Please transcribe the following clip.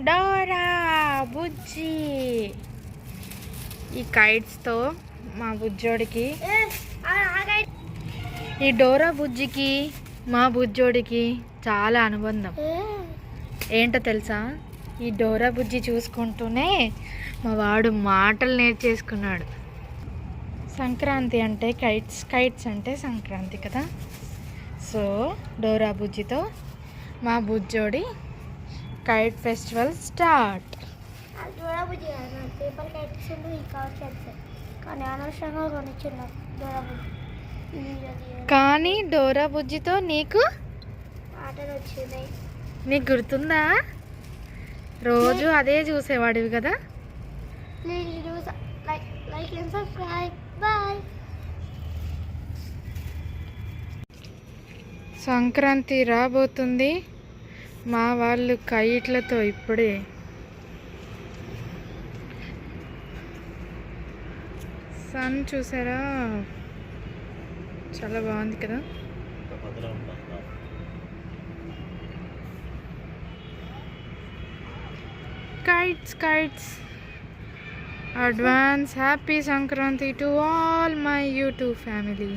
Dora బుజ్జి. ఈ కైట్స్తో మా బుజ్జోడికి ఈ డోరా బుజ్జికి మా బుజ్జోడికి చాలా అనుబంధం. ఏంటో తెలుసా? ఈ డోరా బుజ్జి చూసుకుంటూనే మా వాడు మాటలు నేర్చేసుకున్నాడు. సంక్రాంతి అంటే కైట్స్ కైట్స్ అంటే సంక్రాంతి కదా? సో డోరా బుజ్జితో మా బుజ్జోడి కైట్ ఫెస్టివల్ స్టార్ట్ పేపర్ ఈ కవర్ కానీ అనవసరంగా కొనిచ్చిన కానీ డోరా బుజ్జితో నీకు ఆటలు వచ్చింది నీకు గుర్తుందా? రోజు అదే చూసేవాడివి కదా? Please do like like and subscribe bye Sankranti రాబోతుంది. మా వాళ్ళు కైట్లతో ఇప్పుడే. సన్ చూసారా? చాలా బాగుంది కదా? Kites kites advance happy Sankranti to all my YouTube family